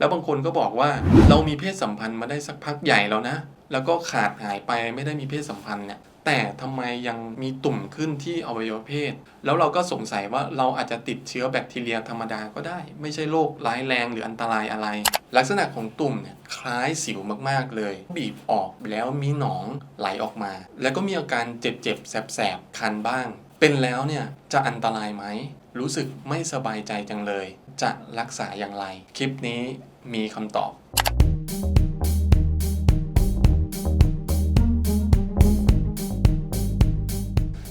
แล้วบางคนก็บอกว่าเรามีเพศสัมพันธ์มาได้สักพักใหญ่แล้วนะ แล้วก็ขาดหายไปไม่ได้มีเพศสัมพันธ์เนี่ยแต่ทำไมยังมีตุ่มขึ้นที่อวัยวะเพศ แล้วเราก็สงสัยว่าเราอาจจะติดเชื้อแบคทีเรียธรรมดาก็ได้ ไม่ใช่โรคร้ายแรงหรืออันตรายอะไร ลักษณะของตุ่มเนี่ยคล้ายสิวมากๆเลย บีบออกแล้วมีหนองไหลออกมา แล้วก็มีอาการเจ็บๆ แสบๆ คันบ้าง เป็นแล้วเนี่ยจะอันตรายไหม รู้สึกไม่สบายใจจังเลย จะรักษาอย่างไร คลิปนี้ มีคำตอบ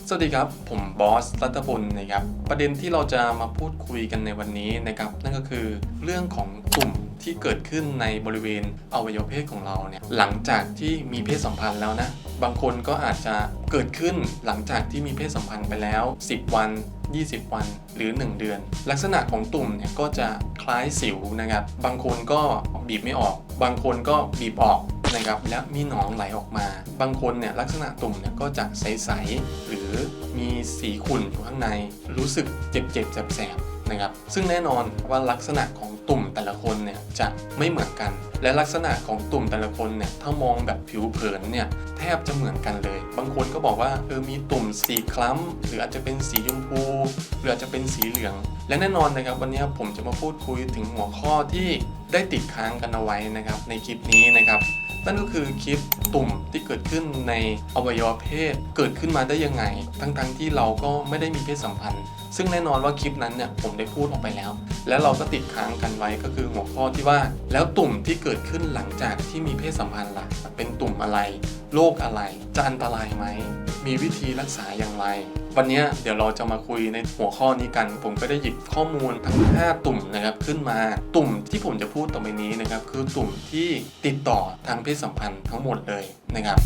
สวัสดีครับ ผมบอสรัตพลนะครับ ประเด็นที่เราจะมาพูดคุยกันในวันนี้นะครับ นั่นก็คือเรื่องของกลุ่ม ที่เกิดขึ้นในบริเวณอวัยวะเพศของเราเนี่ยหลังจากที่มีเพศสัมพันธ์แล้วนะบางคนก็อาจจะเกิดขึ้นหลังจากที่มีเพศสัมพันธ์ไปแล้ว 10 วัน 20 วันหรือ 1 เดือน ลักษณะของตุ่มเนี่ยก็จะคล้ายสิวนะครับ บางคนก็บีบไม่ออก บางคนก็บีบออกนะครับและมีหนองไหลออกมา บางคนเนี่ยลักษณะตุ่มเนี่ยก็จะใสๆหรือมีสีขุ่นอยู่ข้างใน รู้สึกเจ็บๆแสบ นะครับ ซึ่งแน่นอนว่าลักษณะของตุ่มแต่ละคนเนี่ยจะไม่เหมือนกัน และลักษณะของตุ่มแต่ละคนเนี่ยถ้ามองแบบผิวเผินเนี่ยแทบจะเหมือนกันเลย บางคนก็บอกว่าเออมีตุ่มสีคล้ำหรืออาจจะเป็นสีชมพูหรืออาจจะเป็นสีเหลือง และแน่นอนนะครับวันนี้ผมจะมาพูดคุยถึงหัวข้อที่ได้ติดค้างกันเอาไว้นะครับในคลิปนี้นะครับนั่นก็คือคลิปตุ่มที่เกิดขึ้นในอวัยวะเพศเกิดขึ้นมาได้ยังไง ทั้งๆที่เราก็ไม่ได้มีเพศสัมพันธ์ซึ่งแน่นอนว่าคลิปนั้นเนี่ยผมได้พูดออกไปแล้ว แล้วเราก็ติดค้างกันไว้ก็คือหัวข้อที่ว่า แล้วตุ่มที่เกิดขึ้นหลังจากที่มีเพศสัมพันธ์ล่ะเป็นตุ่มอะไรโรคอะไร จะอันตรายไหมมีวิธีรักษาอย่างไร วันนี้เดี๋ยวเราจะมาคุยในหัวข้อนี้กัน ผมก็ได้หยิบข้อมูลทั้ง 5 ตุ่มนะครับขึ้นมา ตุ่มที่ผมจะพูดต่อไปนี้นะครับคือตุ่มที่ติดต่อทางเพศสัมพันธ์ทั้งหมดเลยนะครับ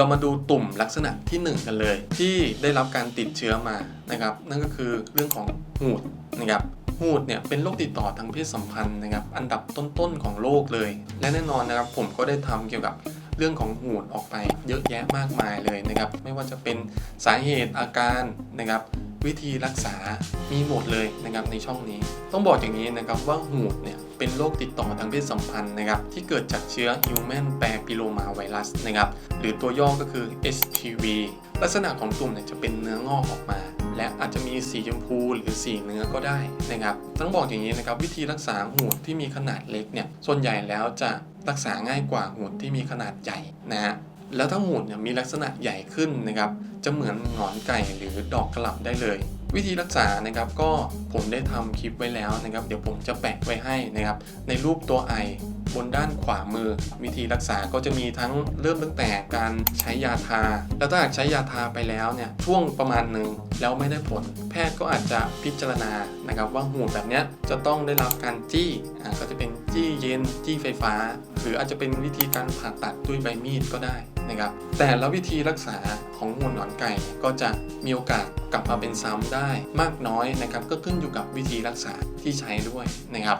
เรามาดูตุ่มลักษณะที่ 1 กันเลย ที่ได้รับการติดเชื้อมานะครับ นั่นก็คือเรื่องของหูดนะครับหูดเนี่ยเป็นโรคติดต่อทางเพศสัมพันธ์นะครับ อันดับต้นๆของโลกเลย และแน่นอนนะครับ ผมก็ได้ทำเกี่ยวกับเรื่องของหูดออกไปเยอะแยะมากมายเลยนะครับ ไม่ว่าจะเป็นสาเหตุอาการนะครับ วิธีรักษามีหมดเลยนะครับในช่องนี้ ต้องบอกอย่างนี้นะครับว่าหูดเนี่ยเป็นโรคติดต่อทางเพศสัมพันธ์นะครับที่เกิดจากเชื้อ Human Papilloma Virus นะครับหรือตัวย่อก็คือ HPV ลักษณะของตุ่มเนี่ยจะเป็นเนื้องอกออกมา และอาจจะมีสีชมพูหรือสีเนื้อก็ได้นะครับต้องบอกอย่างนี้นะครับวิธีรักษาหูดที่มีขนาดเล็กเนี่ยส่วนใหญ่แล้วจะรักษาง่ายกว่าหูดที่มีขนาดใหญ่นะฮะ แล้วถ้าหูดเนี่ยมีลักษณะใหญ่ขึ้นนะครับจะเหมือนหงอนไก่หรือดอกกระหล่ำได้เลย วิธีรักษานะครับก็ผมได้ทำคลิปไว้แล้วนะครับ เดี๋ยวผมจะแปะไว้ให้นะครับ ในรูปตัวไอบนด้านขวามือ วิธีรักษาก็จะมีทั้งเริ่มตั้งแต่การใช้ยาทา แล้วถ้าหากใช้ยาทาไปแล้วเนี่ยช่วงประมาณหนึ่งแล้วไม่ได้ผล แพทย์ก็อาจจะพิจารณานะครับ ว่าหูดแบบนี้จะต้องได้รับการจี้อ่าก็จะเป็นจี้เย็นจี้ไฟฟ้า หรืออาจจะเป็นวิธีการผ่าตัดด้วยใบมีดก็ได้ นะครับ แต่ละวิธีรักษาของหูหนอนไก่ก็จะมีโอกาสกลับมาเป็นซ้ำได้มากน้อยนะครับ ก็ขึ้นอยู่กับวิธีรักษาที่ใช้ด้วยนะครับ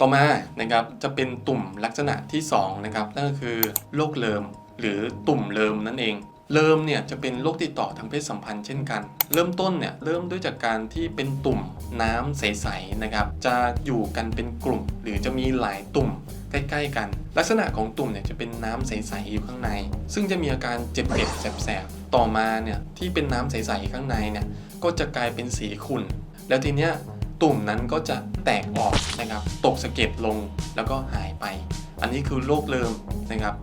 ต่อมานะครับจะเป็นตุ่มลักษณะที่2นะครับนั่นก็คือโรคเลิมหรือตุ่มเลิมนั่นเอง เลิมเนี่ยจะเป็นโรคติดต่อทางเพศสัมพันธ์เช่นกัน เริ่มต้นเนี่ยเริ่มด้วยจากการที่เป็นตุ่มน้ำใสๆนะครับจะอยู่กันเป็นกลุ่ม หรือจะมีหลายตุ่มใกล้ๆกัน ลักษณะของตุ่มเนี่ยจะเป็นน้ำใสๆอยู่ข้างใน ซึ่งจะมีอาการเจ็บๆแสบๆต่อมาเนี่ยที่เป็นน้ำใสๆข้างในเนี่ยก็จะกลายเป็นสีขุ่นแล้วทีเนี้ยตุ่มนั้นก็จะแตกออกนะครับตกสะเก็ดลงแล้วก็หายไป อันนี้คือโรคเริมนะครับ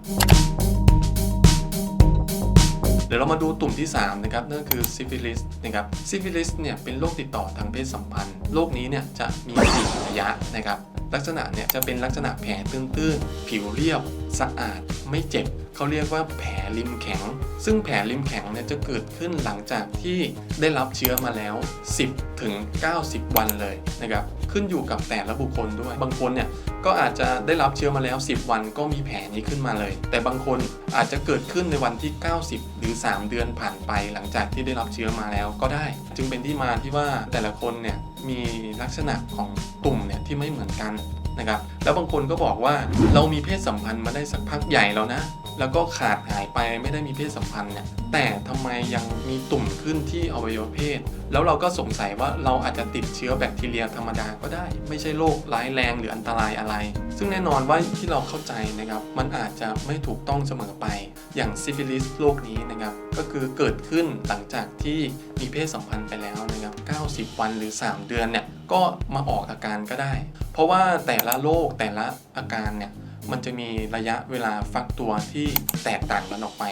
ดี๋ยวเรามาดูตุ่มที่3นะครับนั่นคือซิฟิลิสนะครับซิฟิลิสเนี่ยเป็นโรคติดต่อทางเพศสัมพันธ์โรคนี้เนี่ยจะมีสี่ระยะนะครับ ลักษณะเนี่ยจะเป็นลักษณะแผลตื้นๆ ผิวเรียบ สะอาด ไม่เจ็บ เขาเรียกว่าแผลริมแข็ง ซึ่งแผลริมแข็งเนี่ยจะเกิดขึ้นหลังจากที่ได้รับเชื้อมาแล้ว 10 ถึง 90 วันเลยนะครับ ขึ้นอยู่กับแต่ละบุคคลด้วย บางคนเนี่ยก็อาจจะได้รับเชื้อมาแล้ว 10 วันก็มีแผลนี้ขึ้นมาเลย แต่บางคนอาจจะเกิดขึ้นในวันที่ 90 หรือ 3 เดือนผ่านไป หลังจากที่ได้รับเชื้อมาแล้วก็ได้ จึงเป็นที่มาที่ว่าแต่ละคนเนี่ย มีลักษณะของตุ่มเนี่ยที่ไม่เหมือนกันนะครับ แล้วบางคนก็บอกว่าเรามีเพศสัมพันธ์มาได้สักพักใหญ่แล้วนะ แล้วก็ขาดหายไปไม่ได้มีเพศสัมพันธ์เนี่ย แต่ทำไมยังมีตุ่มขึ้นที่อวัยวะเพศ แล้วเราก็สงสัยว่าเราอาจจะติดเชื้อแบคทีเรียธรรมดาก็ได้ ไม่ใช่โรคร้ายแรงหรืออันตรายอะไร ซึ่งแน่นอนว่าที่เราเข้าใจนะครับ มันอาจจะไม่ถูกต้องเสมอไป อย่างซิฟิลิสโรคนี้นะครับ ก็คือเกิดขึ้นหลังจากที่มีเพศสัมพันธ์ไปแล้วนะครับ 90 วันหรือ 3 เดือนเนี่ย ก็มาออกอาการก็ได้ เพราะว่าแต่ละโรคแต่ละอาการเนี่ย มันจะมีระยะเวลาฟักตัวที่แตกต่างกันออกไป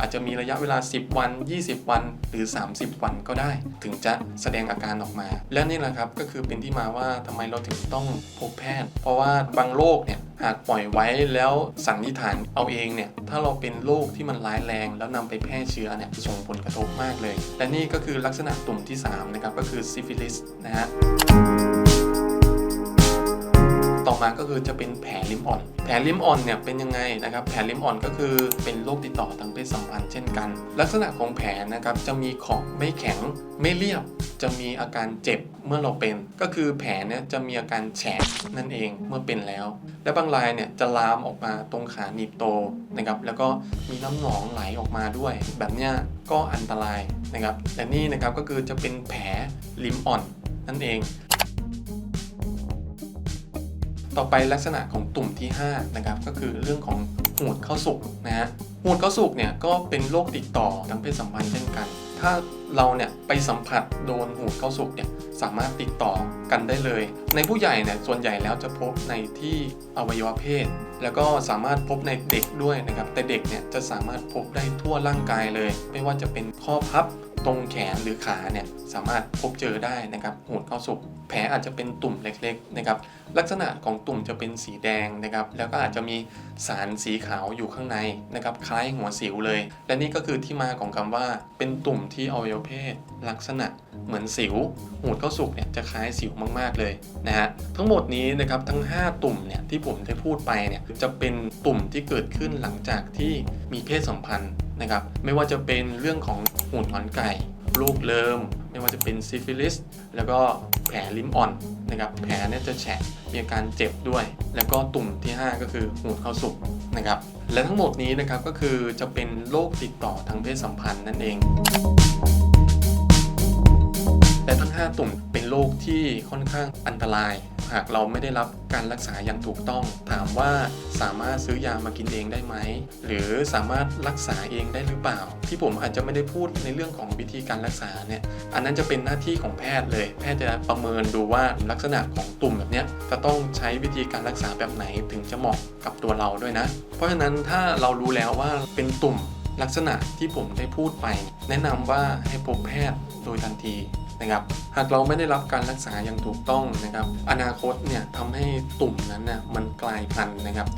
อาจจะมีระยะเวลา 10 วัน 20 วัน หรือ 30 วันก็ได้ ถึงจะแสดงอาการออกมา และนี่แหละครับก็คือเป็นที่มาว่าทำไมเราถึงต้องพบแพทย์ เพราะว่าบางโรคเนี่ยหากปล่อยไว้แล้วสันนิษฐานเอาเองเนี่ย ถ้าเราเป็นโรคที่มันร้ายแรง แล้วนำไปแพร่เชื้อเนี่ยส่งผลกระทบมากเลย และนี่ก็คือลักษณะตุ่มที่ 3 นะครับ ก็คือซิฟิลิสนะฮะ อมาก็คือจะเป็นแผลลิมอ่อน แผลลิมอ่อนเนี่ยเป็นยังไงนะครับ แผลลิมอ่อนก็คือเป็นโรคติดต่อทางเพศสัมพันธ์เช่นกัน ลักษณะของแผลนะครับจะมีขอบไม่แข็งไม่เรียบ จะมีอาการเจ็บเมื่อเราเป็น ก็คือแผลเนี่ยจะมีอาการแฉกนั่นเองเมื่อเป็นแล้ว และบางรายเนี่ยจะลามออกมาตรงขาหนีบโตนะครับแล้วก็มีน้ำหนองไหลออกมาด้วย แบบเนี้ยก็อันตรายนะครับและนี่นะครับก็คือจะเป็นแผลลิมอ่อนนั่นเอง ต่อไปลักษณะของตุ่มที่5นะครับก็คือเรื่องของหูดเข้าสุกนะฮะหูดเข้าสุกเนี่ยก็เป็นโรคติดต่อทางเพศสัมพันธ์เช่นกัน ถ้าเราเนี่ยไปสัมผัสโดนหูดเข้าสุกเนี่ยสามารถติดต่อกันได้เลย ในผู้ใหญ่เนี่ยส่วนใหญ่แล้วจะพบในที่อวัยวะเพศ แล้วก็สามารถพบในเด็กด้วยนะครับแต่เด็กเนี่ยจะสามารถพบได้ทั่วร่างกายเลย ไม่ว่าจะเป็นข้อพับตรงแขนหรือขาเนี่ยสามารถพบเจอได้นะครับหูดเข้าสุก แผลอาจจะเป็นตุ่มเล็กๆนะครับลักษณะของตุ่มจะเป็นสีแดงนะครับแล้วก็อาจจะมีสารสีขาวอยู่ข้างในนะครับคล้ายหัวสิวเลย และนี่ก็คือที่มาของคำว่า เป็นตุ่มที่อวัยวะเพศ ลักษณะเหมือนสิว หูดเข้าสุกเนี่ยจะคล้ายสิวมากๆเลยนะฮะทั้งหมดนี้นะครับทั้ง 5 ตุ่มเนี่ยที่ผมได้พูดไปเนี่ยจะเป็นตุ่มที่เกิดขึ้นหลังจากที่มีเพศสัมพันธ์นะครับไม่ว่าจะเป็นเรื่องของหูดหอนไก่ ลูกเลิมไม่ว่าจะเป็นซิฟิลิส แล้วก็แผลลิ้มอ่อนนะครับแผลเนี่ยจะแฉะมีอาการเจ็บด้วย แล้วก็ตุ่มที่ 5 ก็คือหูดเข้าสุกนะครับและทั้งหมดนี้นะครับก็คือจะเป็นโรคติดต่อทางเพศสัมพันธ์นั่นเองและทั้ง 5 ตุ่มเป็นโรคที่ค่อนข้างอันตราย หากเราไม่ได้รับการรักษาอย่างถูกต้อง ถามว่าสามารถซื้อยามากินเองได้ไหม หรือสามารถรักษาเองได้หรือเปล่า ที่ผมอาจจะไม่ได้พูดในเรื่องของวิธีการรักษาเนี่ยอันนั้นจะเป็นหน้าที่ของแพทย์เลย แพทย์จะประเมินดูว่าลักษณะของตุ่มแบบนี้จะต้องใช้วิธีการรักษาแบบไหนถึงจะเหมาะกับตัวเราด้วยนะ เพราะฉะนั้นถ้าเรารู้แล้วว่าเป็นตุ่มลักษณะที่ผมได้พูดไป แนะนำว่าให้พบแพทย์โดยทันที นะครับหากเราไม่ได้รับการรักษาอย่างถูกต้องนะครับอนาคตเนี่ยทำให้ตุ่มนั้นน่ะมันกลายพันธุ์นะครับ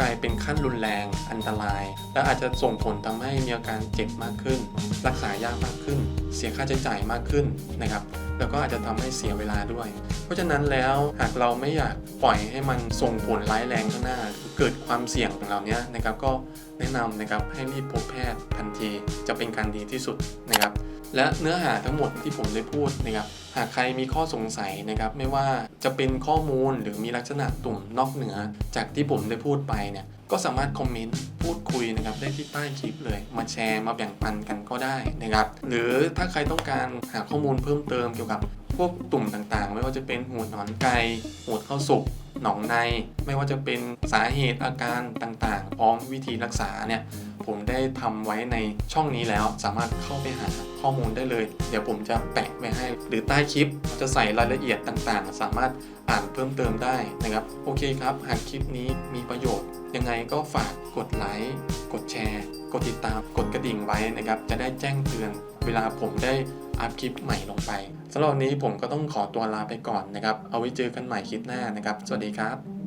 กลายเป็นขั้นรุนแรงอันตราย และอาจจะส่งผลทำให้มีอาการเจ็บมากขึ้น รักษายากมากขึ้น เสียค่าใช้จ่ายมากขึ้นนะครับ แล้วก็อาจจะทำให้เสียเวลาด้วย เพราะฉะนั้นแล้วหากเราไม่อยากปล่อยให้มันส่งผลร้ายแรงข้างหน้า เกิดความเสี่ยงของเราเนี้ยนะครับก็แนะนำนะครับให้รีบพบแพทย์ทันทีจะเป็นการดีที่สุดนะครับและเนื้อหาทั้งหมดที่ผมได้พูดนะครับหากใครมีข้อสงสัยนะครับไม่ว่าจะเป็นข้อมูลหรือมีลักษณะตุ่มนอกเหนือ จากที่ผมได้พูดไปเนี่ย ก็สามารถคอมเมนต์พูดคุยนะครับได้ที่ใต้คลิปเลย มาแชร์มาแบ่งปันกันก็ได้นะครับหรือถ้าใครต้องการหาข้อมูลเพิ่มเติมเกี่ยวกับพวกตุ่มต่างๆ ไม่ว่าจะเป็นหูดหนอนไก่หูดเข้าสุกหนองใน ไม่ว่าจะเป็นสาเหตุอาการต่างๆ พร้อมวิธีรักษาเนี่ยผมได้ทำไว้ในช่องนี้แล้วสามารถเข้าไปหาข้อมูลได้เลย เดี๋ยวผมจะแปะไว้ให้ หรือใต้คลิปจะใส่รายละเอียดต่างๆ สามารถอ่านเพิ่มเติมได้นะครับ โอเคครับ หากคลิปนี้มีประโยชน์ ยังไงก็ฝากกดไลค์ กดแชร์ กดติดตาม กดกระดิ่งไว้นะครับ จะได้แจ้งเตือนเวลาผมได้อัพคลิปใหม่ลงไปสำหรับวันนี้ผมก็ต้องขอตัวลาไปก่อนนะครับ เอาไว้เจอกันใหม่คลิปหน้านะครับ สวัสดีครับ